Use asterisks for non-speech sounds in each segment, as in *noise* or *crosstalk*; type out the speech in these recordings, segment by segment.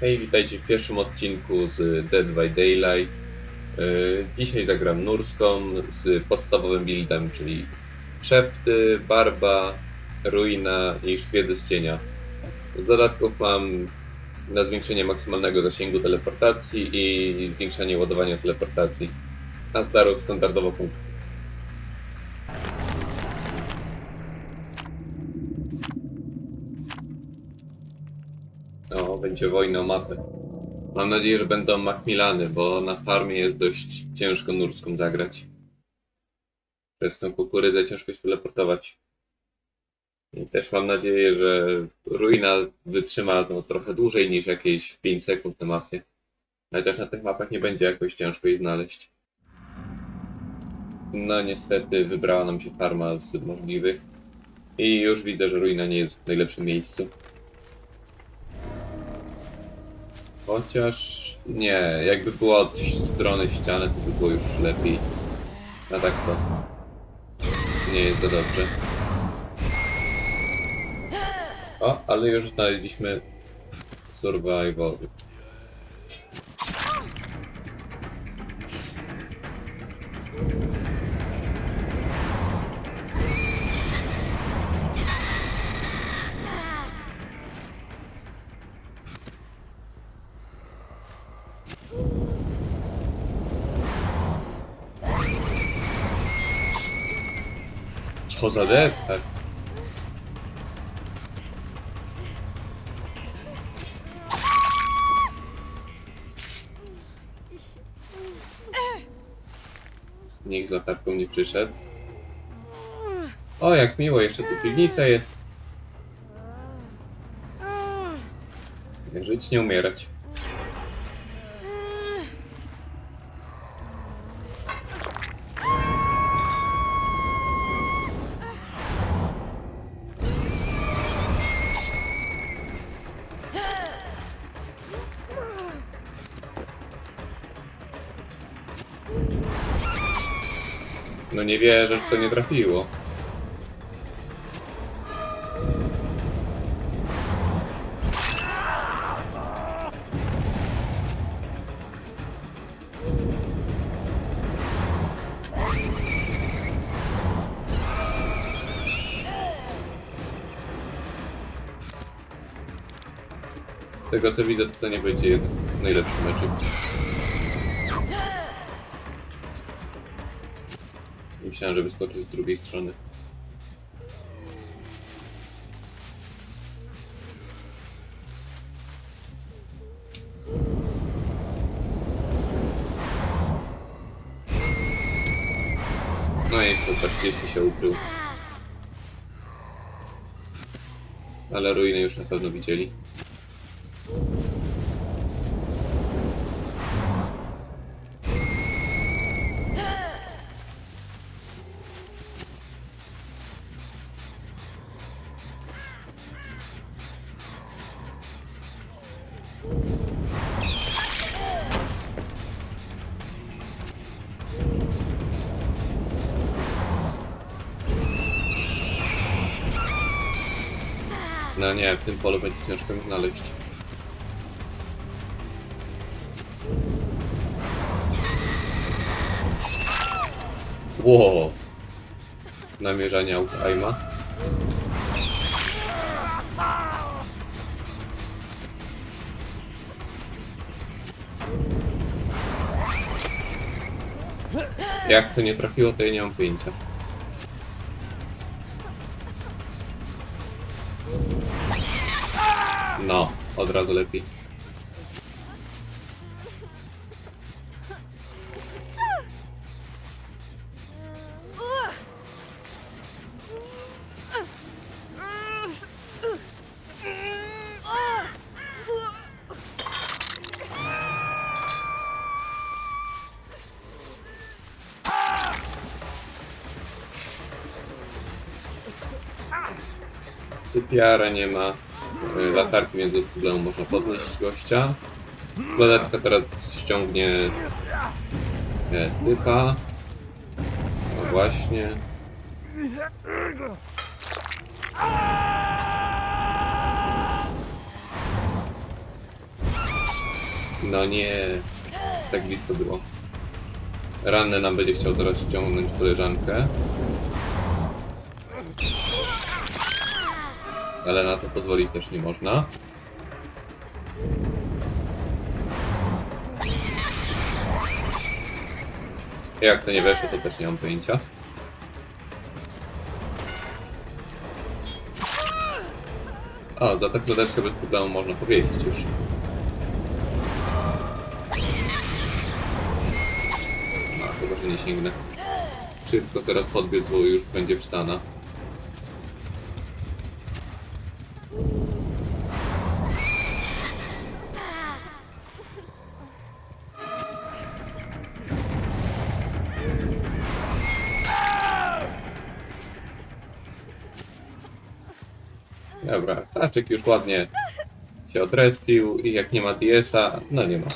Hej, witajcie w pierwszym odcinku z Dead by Daylight. Yy, Dzisiaj zagram Nurską z podstawowym buildem, czyli Szepty, Barba, Ruina i Szpiedy z cienia. Z dodatków mam na zwiększenie maksymalnego zasięgu teleportacji i zwiększenie ładowania teleportacji. A z darów standardowo punkt. O, będzie wojna o mapę. Mam nadzieję, że będą Macmillany, bo na farmie jest dość ciężko nurską zagrać. Przez tą kukurydzę ciężko się teleportować. I też mam nadzieję, że ruina wytrzyma no, trochę dłużej niż jakieś 5 sekund na mapie. Chociaż na tych mapach nie będzie jakoś ciężko jej znaleźć. No niestety wybrała nam się farma z możliwych. I już widzę, że ruina nie jest w najlepszym miejscu. Chociaż nie, jakby była od strony ściany, to by było już lepiej. A tak to nie jest za dobrze. O, ale już znaleźliśmy survival. Co za deptak? Nikt z latarką nie przyszedł. O, jak miło, jeszcze tu piwnica jest. Żyć, nie umierać. Wierzę, że to nie trafiło. Z tego co widzę, to nie będzie najlepszy meczek. Myślałem, że wyskoczy z drugiej strony. No i super, gdzieś się ukrył. Ale ruiny już na pewno widzieli. No nie, w tym polu będzie ciężko mi znaleźć. Wow. Namierzanie Aima. Jak to nie trafiło, to ja nie mam pojęcia. Od razu lepiej. Typiara nie ma. Y, Latarki więc bez problemu można podnieść gościa. Dodatka teraz ściągnie e, typa. No właśnie. No nie, tak blisko było. Ranny nam będzie chciał teraz ściągnąć koleżankę. Ale na to pozwolić też nie można. Jak to nie weszło, to też nie mam pojęcia. O, za tę kladeczkę bez problemu można powiedzieć już. No, chyba, że nie sięgnę. Szybko teraz podbiec, bo już będzie wstana. Staszczyk już ładnie się odrespił i jak nie ma DS-a, no nie ma.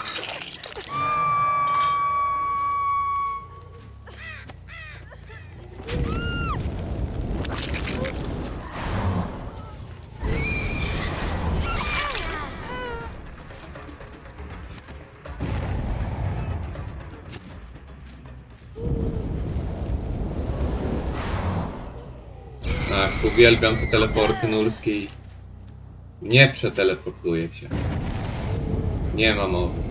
Ach, uwielbiam te teleporty nurskie nie przeteleportuję się. Nie ma mowy.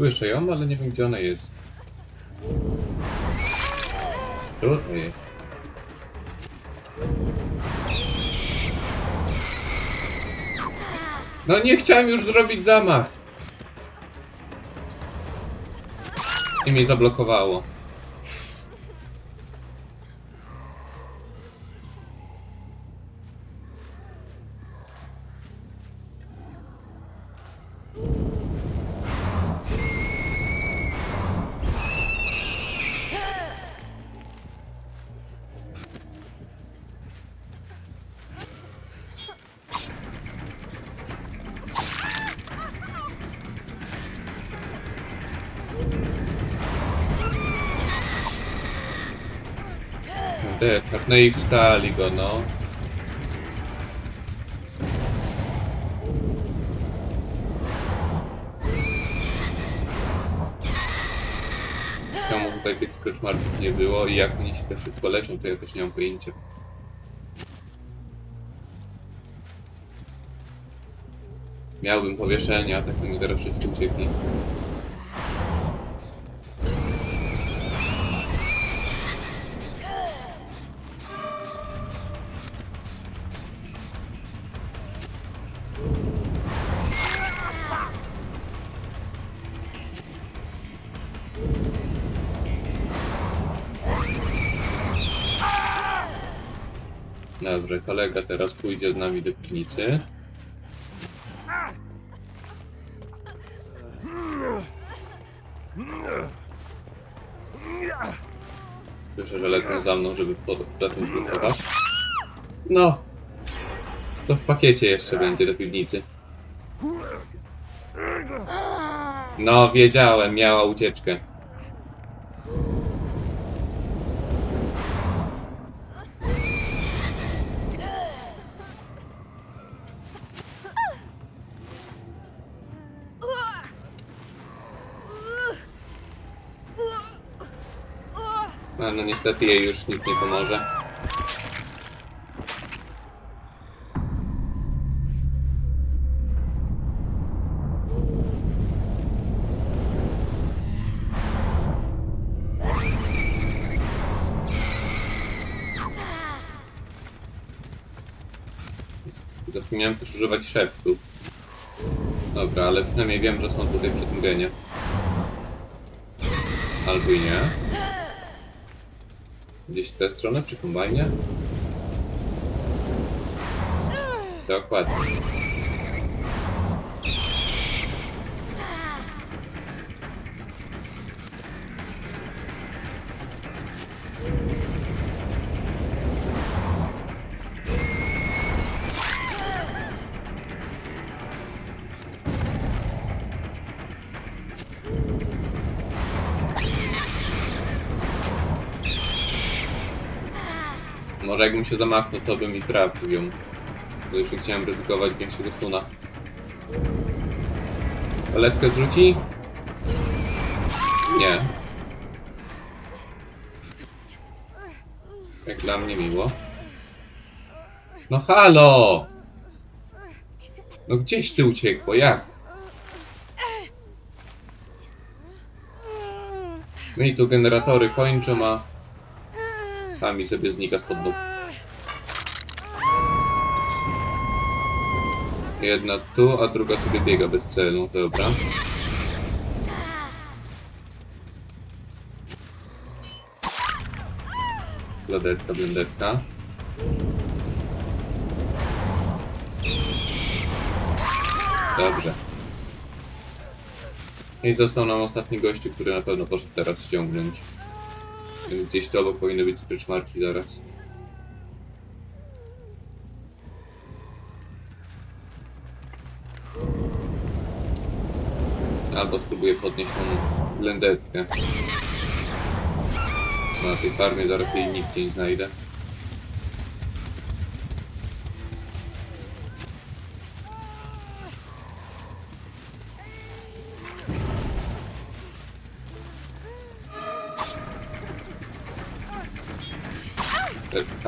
Słyszę ją, ale nie wiem gdzie ona jest. Tutaj jest. No nie chciałem już zrobić zamach. I mnie zablokowało. No i wstali go, no. Czemu tutaj tych koszmarów nie było i jak oni się tak szybko leczą, to ja też nie mam pojęcia. Miałbym powieszenie, a tak mi teraz wszyscy uciekli. Dobrze, kolega teraz pójdzie z nami do piwnicy. Słyszę, że lecą za mną, żeby zacząć blokować. No! To w pakiecie jeszcze będzie do piwnicy. No, wiedziałem, miała ucieczkę. Niestety jej już nie pomoże. Zapomniałem też używać szeptów. Dobra, ale przynajmniej wiem, że są tutaj genie. Albo i nie. Gdzieś z tej strony, przy kombajnie? Dokładnie. Może jakbym się zamachnął, to bym i trafił ją. Bo jeszcze chciałem ryzykować większego stuna. Paletkę zrzuci? Nie. Jak dla mnie miło. No halo! No gdzieś ty uciekło, jak? No i tu generatory kończą, a sami sobie znika spod nóg. Jedna tu, a druga sobie biega bez celu, dobra. Bladetka, blendetka. Dobrze. I został nam ostatni gościu, który na pewno poszedł teraz ściągnąć. Gdzieś tu obok powinny być spryczmarki zaraz. Albo spróbuję podnieść tą blendetkę. Na tej farmie zaraz jej nigdzie nie znajdę.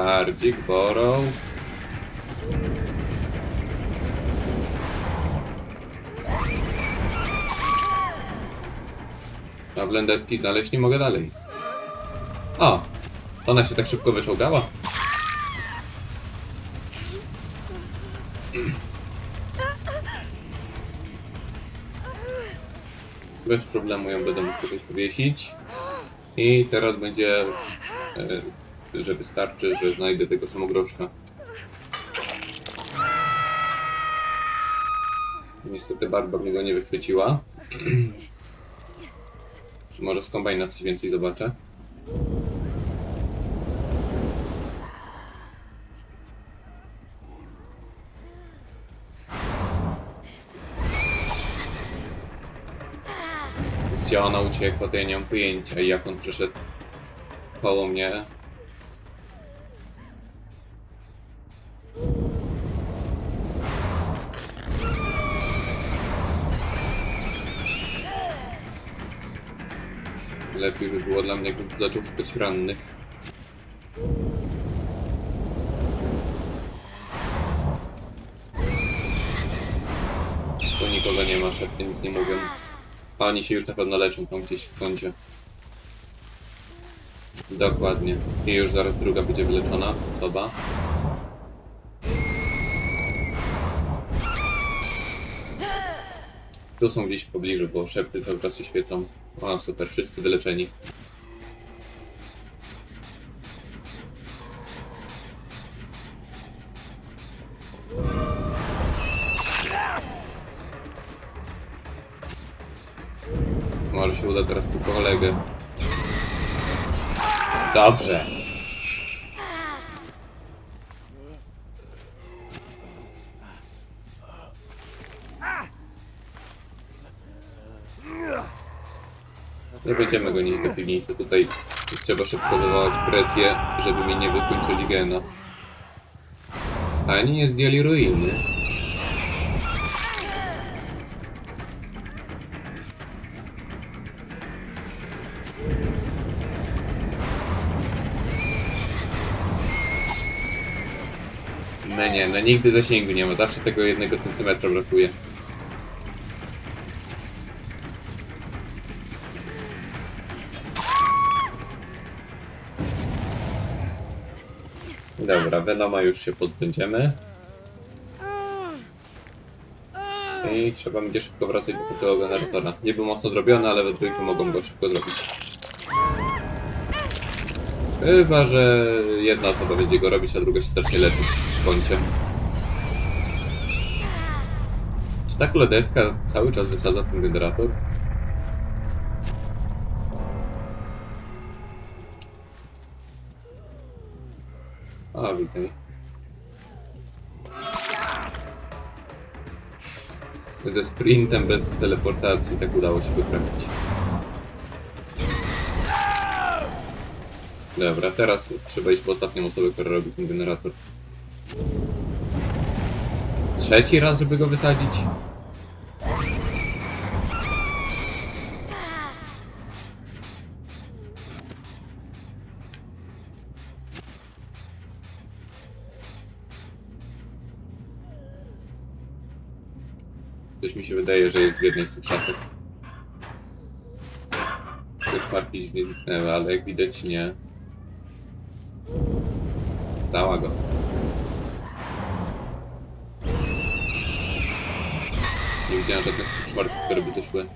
Petardzik, borrow. A blendetki znaleźć nie mogę dalej. O! Ona się tak szybko wyczołgała. Bez problemu ją będę mógł tutaj powiesić. I teraz będzie, e, że wystarczy, że znajdę tego samogroszka. Niestety barba mnie go nie wychwyciła. *clears throat* Może z kombajna coś więcej zobaczę. Gdzie ona uciekła, to ja nie mam pojęcia. I jak on przeszedł koło mnie. Lepiej by było dla mnie, jakbym zaczął szukać rannych. Tu nikogo nie ma, szepty nic nie mówią. A oni się już na pewno leczą tam gdzieś w kącie. Dokładnie. I już zaraz druga będzie wyleczona osoba. Tu są gdzieś w pobliżu, bo szepty cały czas się świecą. O, super, wszyscy wyleczeni. Nie będziemy go nieść do piwnicy. Tutaj trzeba szybko wywołać presję, żeby mi nie wykończyli gena. Ani nie zdjęli ruiny. No nie, no nigdy zasięgu nie ma, zawsze tego jednego centymetra brakuje. Venoma już się pozbędziemy. I trzeba będzie szybko wracać do tego generatora. Nie był mocno zrobiony, ale we trójkę mogą go szybko zrobić. Chyba, że jedna osoba będzie go robić, a druga się zacznie leczyć w kącie. Czy ta klodetka cały czas wysadza ten generator? A, witaj. Ze sprintem bez teleportacji tak udało się wyprawić. Dobra, teraz trzeba iść po ostatnią osobę, która robi ten generator. Trzeci raz, żeby go wysadzić? Widać nie. Stała go. Nie widziałem żadnych czwartych, które by tu szły.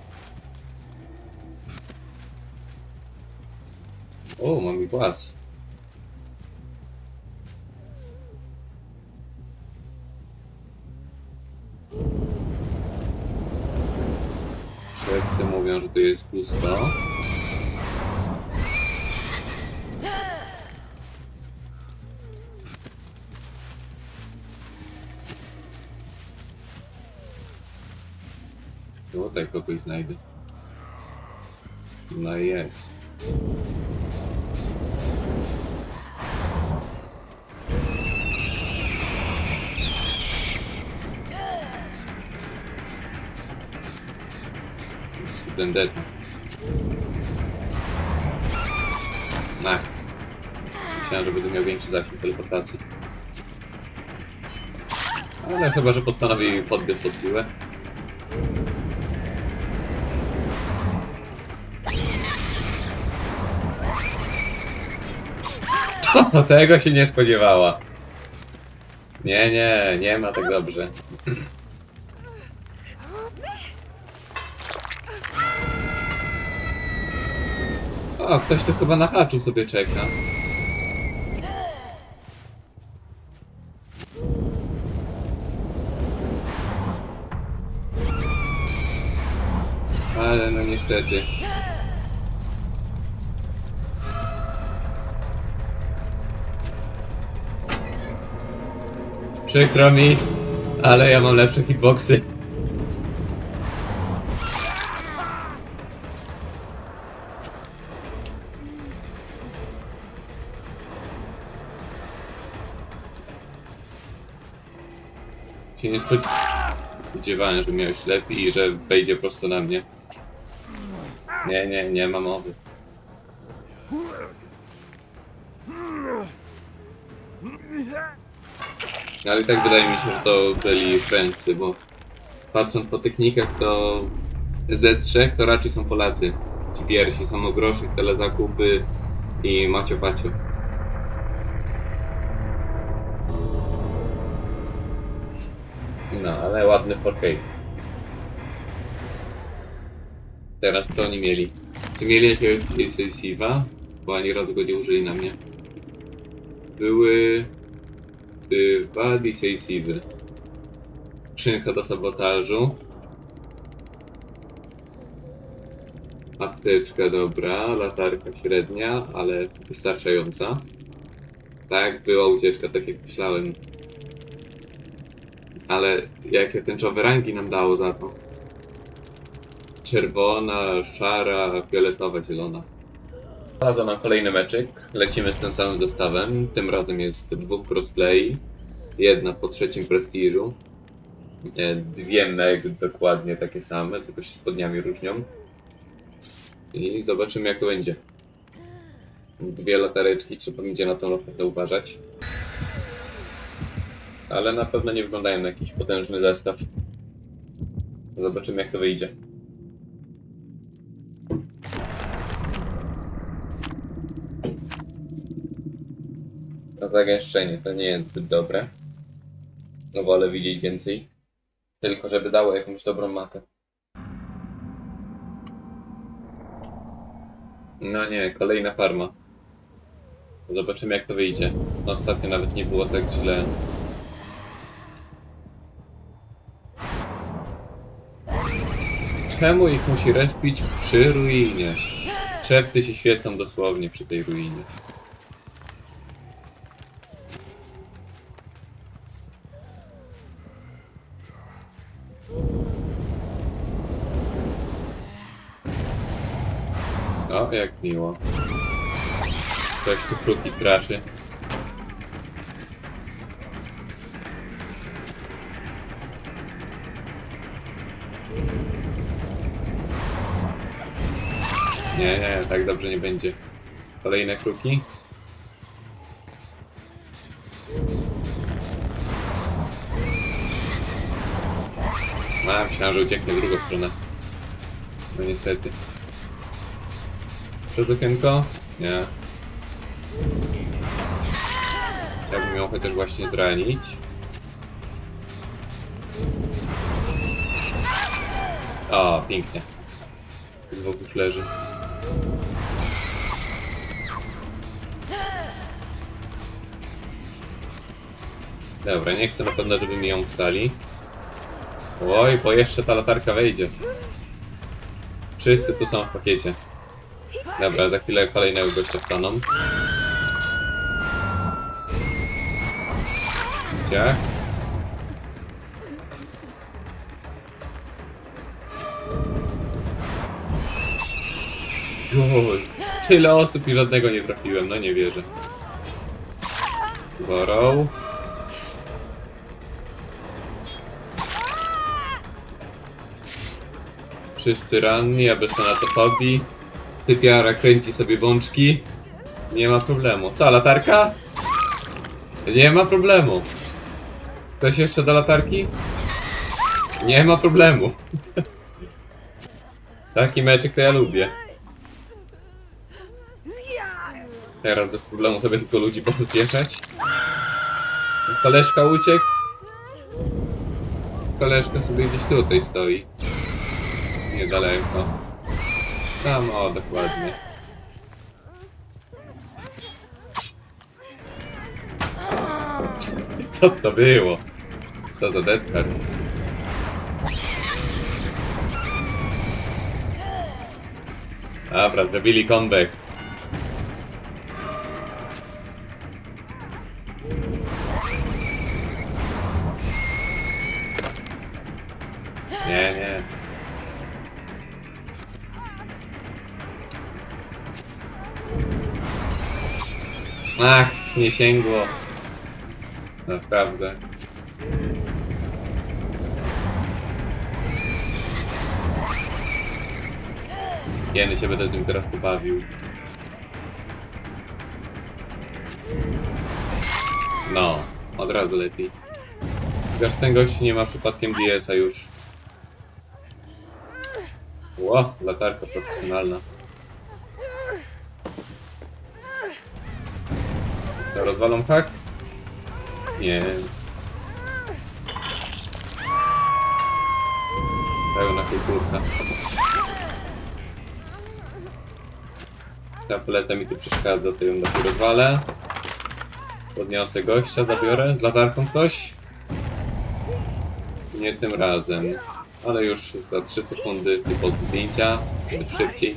O, mam i głaz. Szepty mówią, że tu jest pusto. Tutaj kogoś znajdę. No jest. Ten dead. Nah. Myślałem, że będę miał większy zasięg teleportacji. Ale chyba, że postanowi podbiec pod piłę. O, tego się nie spodziewała. Nie, nie, nie ma tak dobrze. O, ktoś tu chyba na haczu sobie czeka. Ale no niestety. Przykro mi, ale ja mam lepsze hitboxy. Się nie spod- spodziewałem, że miałeś lepiej i że wejdzie prosto na mnie. Nie, nie, nie ma mowy. Ale i tak wydaje mi się, że to byli Francy, bo patrząc po technikach, to Z3 to raczej są Polacy. Ci pierwsi, samogroszek, telezakupy i Macio Pacio. No, ale ładny 4K. Teraz to oni mieli. Czy mieli jakiegoś decisive'a? Bo ani razu go nie użyli na mnie. Były dwa decisive'y. Skrzynka do sabotażu. Apteczka dobra, latarka średnia, ale wystarczająca. Tak, była ucieczka, tak jak myślałem. Ale jakie tęczowe rangi nam dało za to? Czerwona, szara, fioletowa, zielona. Zaza nam kolejny meczyk. Lecimy z tym samym zestawem. Tym razem jest dwóch crossplay. Jedna po trzecim prestiżu. E, Dwie meg dokładnie takie same, tylko się spodniami różnią. I zobaczymy jak to będzie. Dwie latareczki, trzeba będzie na tą lotę uważać. Ale na pewno nie wyglądają na jakiś potężny zestaw. Zobaczymy jak to wyjdzie. Zagęszczenie to nie jest zbyt dobre. No wolę widzieć więcej. Tylko żeby dało jakąś dobrą mapę. No nie, kolejna farma. Zobaczymy jak to wyjdzie. No, ostatnio nawet nie było tak źle. Czemu ich musi respić przy ruinie? Szepty się świecą dosłownie przy tej ruinie. Jak miło. Ktoś tu kruki straszy. Nie, nie, tak dobrze nie będzie. Kolejne kruki. A, myślałem, że ucieknie w drugą stronę. No niestety. Przez okienko? Nie. Chciałbym ją chociaż właśnie zranić. O, pięknie. Dwóch leży. Dobra, nie chcę na pewno, żeby mi ją wstali. Oj, bo jeszcze ta latarka wejdzie. Wszyscy tu są w pakiecie. Dobra, za chwilę kolejnego gościa. Gdzie? Oj, tyle osób i żadnego nie trafiłem, no nie wierzę. Borrow. Wszyscy ranni, a bez tanatofobii. Typiara kręci sobie bączki. Nie ma problemu. Co, latarka? Nie ma problemu. Ktoś jeszcze do latarki? Nie ma problemu. *laughs* Taki meczek to ja lubię. Teraz bez problemu sobie tylko ludzi podpieszać. Koleżka uciekł. Koleżka sobie gdzieś tutaj stoi. Niedaleko. Tam, o, dokładnie. Co to było? Co za deadcard? Dobra, zrobili comeback. Nie sięgło. Naprawdę. Kiedy się będę z nim teraz pobawił. No, od razu lepiej. Chociaż ten gość nie ma przypadkiem DS-a już. Ło, latarka profesjonalna. Co, rozwalą hak? Nie. Pełna kulturka. Ta paleta mi tu przeszkadza, to ją lepiej rozwalę. Podniosę gościa, zabiorę. Z latarką ktoś? Nie tym razem. Ale już za 3 sekundy typu zdjęcia. Szybciej.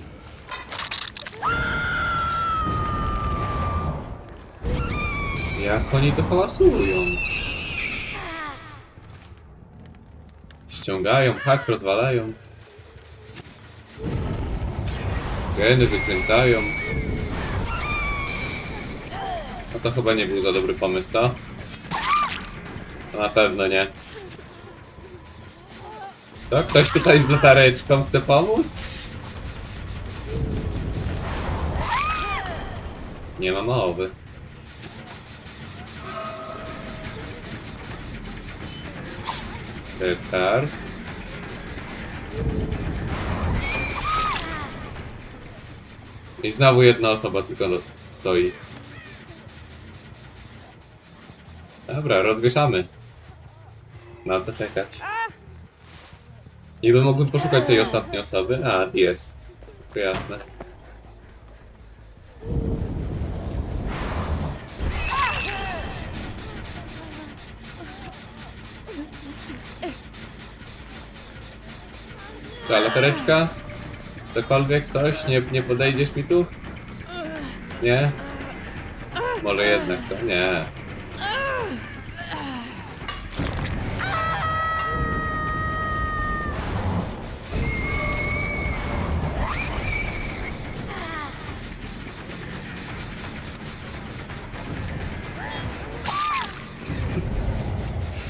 Jak oni to hałasują? Ściągają, hak rozwalają. Geny wykręcają. No to chyba nie był za dobry pomysł, co? To na pewno nie. To ktoś tutaj z latareczką chce pomóc? Nie ma mowy. Tekar. I znowu jedna osoba tylko stoi. Dobra, rozwieszamy. Na to czekać. Niby mógłbym poszukać tej ostatniej osoby. A, jest. Jasne. Ta latareczka? Cokolwiek, coś? Nie, nie podejdziesz mi tu? Nie? Może jednak, co? Nie.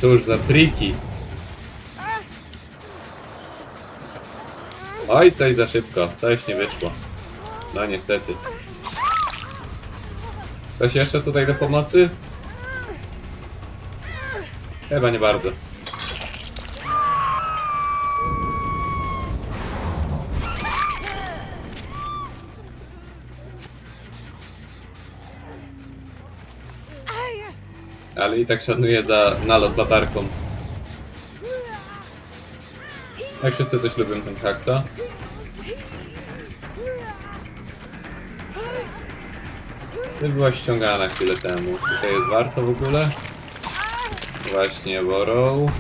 Cóż za triki. Oj, coś za szybko. Coś nie wyszło. No niestety. Ktoś jeszcze tutaj do pomocy? Chyba nie bardzo. Ale i tak szanuję za nalot latarką. Jak wszyscy też lubią ten hak, co? Ty była ściągana chwilę temu. Tutaj jest warto w ogóle? Właśnie, Borrow.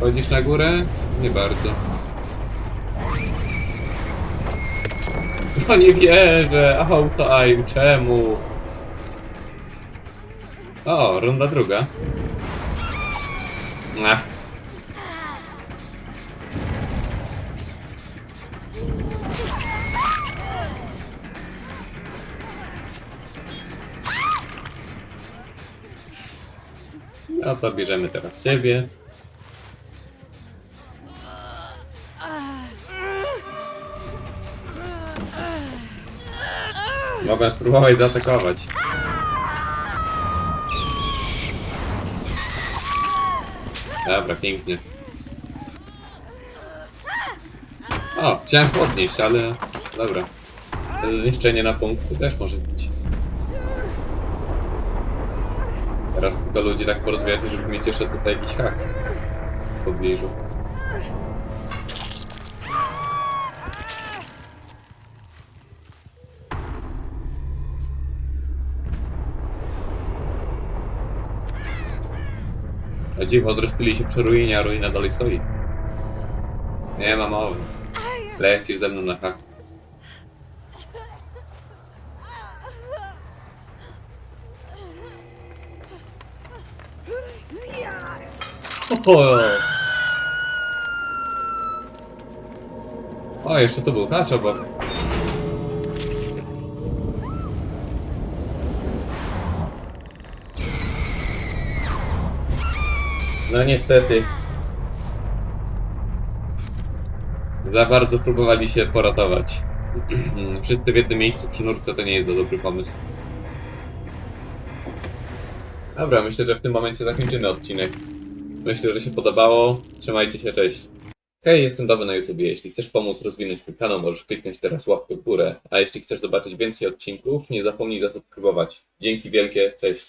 Chodzisz na górę? Nie bardzo. No nie wierzę! Auto aim, czemu? O, runda druga. No to bierzemy teraz ciebie. Mogę spróbować zaatakować. Dobra, pięknie. O, chciałem podnieść, ale... Dobra. To Zniszczenie na punkty też może być. Teraz tylko ludzi tak porozwijacie, żeby mieć jeszcze tutaj jakiś hak w pobliżu. O dziwo, zresztą się przy ruinie, a ruina dalej stoi. Nie ma mowy. Lecisz ze mną na hak. O, o jeszcze tu był hacz obok. No niestety. Za bardzo próbowali się poratować. *clears throat* Wszyscy w jednym miejscu przy nurce to nie jest to dobry pomysł. Dobra, myślę, że w tym momencie zakończymy odcinek. Myślę, że się podobało. Trzymajcie się, cześć. Hej, jestem Dawy na YouTubie. Jeśli chcesz pomóc rozwinąć mój kanał, możesz kliknąć teraz łapkę w górę. A jeśli chcesz zobaczyć więcej odcinków, nie zapomnij zasubskrybować. Dzięki wielkie, cześć.